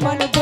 bolo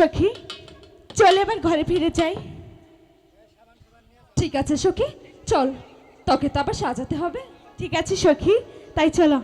সখী, চল এবার ঘরে ফিরে যাই। ঠিক আছে সখী, চল, তোকে তো আবার সাজাতে হবে। ঠিক আছে সখী, তাই চলো।